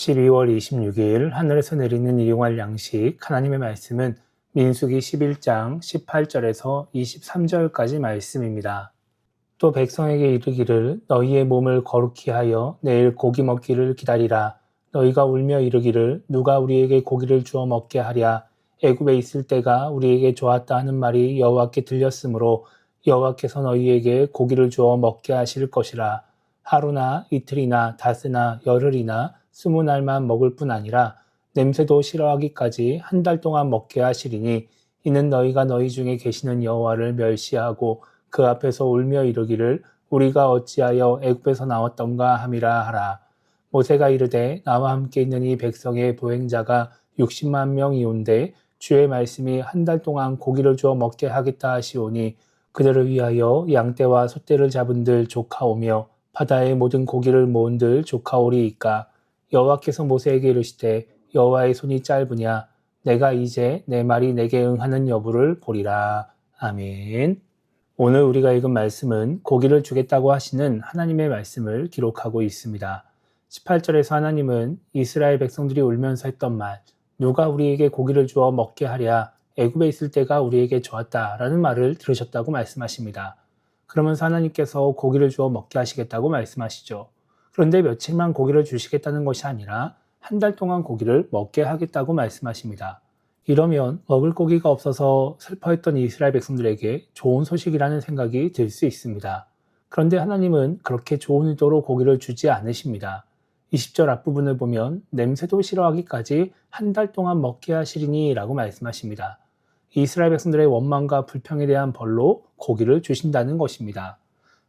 12월 26일 하늘에서 내리는 일용할 양식. 하나님의 말씀은 민수기 11장 18절에서 23절까지 말씀입니다. 또 백성에게 이르기를 너희의 몸을 거룩히 하여 내일 고기 먹기를 기다리라. 너희가 울며 이르기를 누가 우리에게 고기를 주어 먹게 하랴? 애굽에 있을 때가 우리에게 좋았다 하는 말이 여호와께 들렸으므로 여호와께서 너희에게 고기를 주어 먹게 하실 것이라. 하루나 이틀이나 닷새나 열흘이나 스무 날만 먹을 뿐 아니라 냄새도 싫어하기까지 한 달 동안 먹게 하시리니 이는 너희가 너희 중에 계시는 여호와를 멸시하고 그 앞에서 울며 이르기를 우리가 어찌하여 애굽에서 나왔던가 함이라 하라. 모세가 이르되 나와 함께 있는 이 백성의 보행자가 60만 명이온데 주의 말씀이 한 달 동안 고기를 주어 먹게 하겠다 하시오니 그들을 위하여 양떼와 소떼를 잡은들 조카오며 바다의 모든 고기를 모은들 조카오리이까 여호와께서 모세에게 이르시되 여호와의 손이 짧으냐 내가 이제 내 말이 내게 응하는 여부를 보리라 아멘. 오늘 우리가 읽은 말씀은 고기를 주겠다고 하시는 하나님의 말씀을 기록하고 있습니다. 18절에서 하나님은 이스라엘 백성들이 울면서 했던 말 누가 우리에게 고기를 주어 먹게 하랴 애굽에 있을 때가 우리에게 좋았다 라는 말을 들으셨다고 말씀하십니다. 그러면서 하나님께서 고기를 주어 먹게 하시겠다고 말씀하시죠. 그런데 며칠만 고기를 주시겠다는 것이 아니라 한 달 동안 고기를 먹게 하겠다고 말씀하십니다. 이러면 먹을 고기가 없어서 슬퍼했던 이스라엘 백성들에게 좋은 소식이라는 생각이 들 수 있습니다. 그런데 하나님은 그렇게 좋은 의도로 고기를 주지 않으십니다. 20절 앞부분을 보면 냄새도 싫어하기까지 한 달 동안 먹게 하시리니 라고 말씀하십니다. 이스라엘 백성들의 원망과 불평에 대한 벌로 고기를 주신다는 것입니다.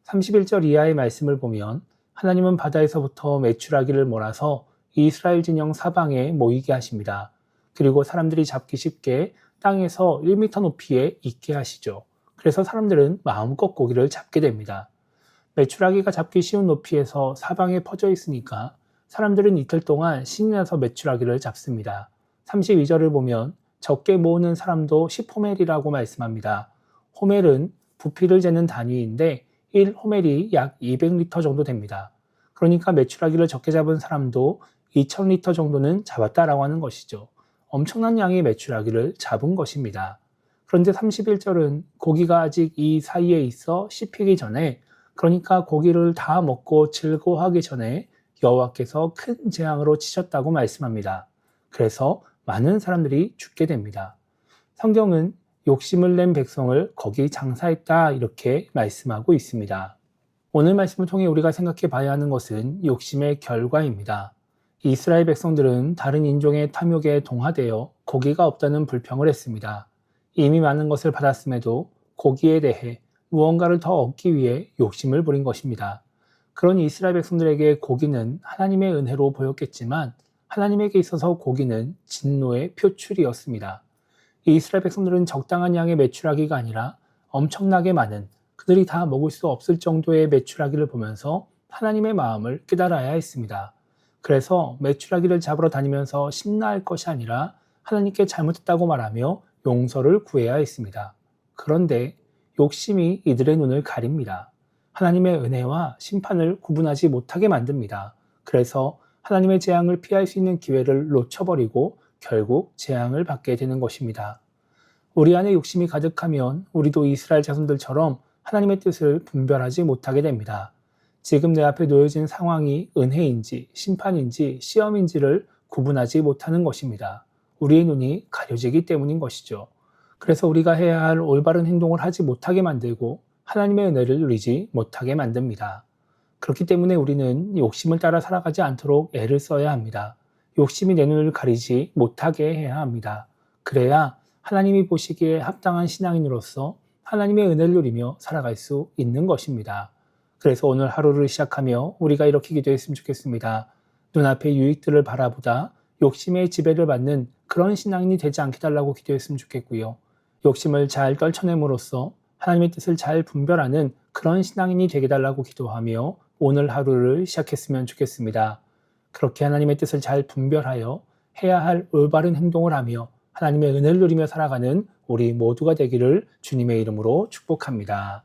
31절 이하의 말씀을 보면 하나님은 바다에서부터 메추라기를 몰아서 이스라엘 진영 사방에 모이게 하십니다. 그리고 사람들이 잡기 쉽게 땅에서 1m 높이에 있게 하시죠. 그래서 사람들은 마음껏 고기를 잡게 됩니다. 메추라기가 잡기 쉬운 높이에서 사방에 퍼져 있으니까 사람들은 이틀 동안 신이 나서 메추라기를 잡습니다. 32절을 보면 적게 모으는 사람도 10호멜이라고 말씀합니다. 호멜은 부피를 재는 단위인데 1호멜이 약 200리터 정도 됩니다. 그러니까 메추라기를 적게 잡은 사람도 2000리터 정도는 잡았다라고 하는 것이죠. 엄청난 양의 메추라기를 잡은 것입니다. 그런데 31절은 고기가 아직 이 사이에 있어 씹히기 전에 그러니까 고기를 다 먹고 즐거워하기 전에 여호와께서 큰 재앙으로 치셨다고 말씀합니다. 그래서 많은 사람들이 죽게 됩니다. 성경은 욕심을 낸 백성을 거기 장사했다 이렇게 말씀하고 있습니다. 오늘 말씀을 통해 우리가 생각해 봐야 하는 것은 욕심의 결과입니다. 이스라엘 백성들은 다른 인종의 탐욕에 동화되어 고기가 없다는 불평을 했습니다. 이미 많은 것을 받았음에도 고기에 대해 무언가를 더 얻기 위해 욕심을 부린 것입니다. 그런 이스라엘 백성들에게 고기는 하나님의 은혜로 보였겠지만 하나님에게 있어서 고기는 진노의 표출이었습니다. 이스라엘 백성들은 적당한 양의 매출하기가 아니라 엄청나게 많은 그들이 다 먹을 수 없을 정도의 매출하기를 보면서 하나님의 마음을 깨달아야 했습니다. 그래서 매출하기를 잡으러 다니면서 신나할 것이 아니라 하나님께 잘못했다고 말하며 용서를 구해야 했습니다. 그런데 욕심이 이들의 눈을 가립니다. 하나님의 은혜와 심판을 구분하지 못하게 만듭니다. 그래서 하나님의 재앙을 피할 수 있는 기회를 놓쳐버리고 결국 재앙을 받게 되는 것입니다. 우리 안에 욕심이 가득하면 우리도 이스라엘 자손들처럼 하나님의 뜻을 분별하지 못하게 됩니다. 지금 내 앞에 놓여진 상황이 은혜인지 심판인지 시험인지를 구분하지 못하는 것입니다. 우리의 눈이 가려지기 때문인 것이죠. 그래서 우리가 해야 할 올바른 행동을 하지 못하게 만들고 하나님의 은혜를 누리지 못하게 만듭니다. 그렇기 때문에 우리는 욕심을 따라 살아가지 않도록 애를 써야 합니다. 욕심이 내 눈을 가리지 못하게 해야 합니다. 그래야 하나님이 보시기에 합당한 신앙인으로서 하나님의 은혜를 누리며 살아갈 수 있는 것입니다. 그래서 오늘 하루를 시작하며 우리가 이렇게 기도했으면 좋겠습니다. 눈앞의 유익들을 바라보다 욕심의 지배를 받는 그런 신앙인이 되지 않게 달라고 기도했으면 좋겠고요. 욕심을 잘 떨쳐냄으로써 하나님의 뜻을 잘 분별하는 그런 신앙인이 되게 달라고 기도하며 오늘 하루를 시작했으면 좋겠습니다. 그렇게 하나님의 뜻을 잘 분별하여 해야 할 올바른 행동을 하며 하나님의 은혜를 누리며 살아가는 우리 모두가 되기를 주님의 이름으로 축복합니다.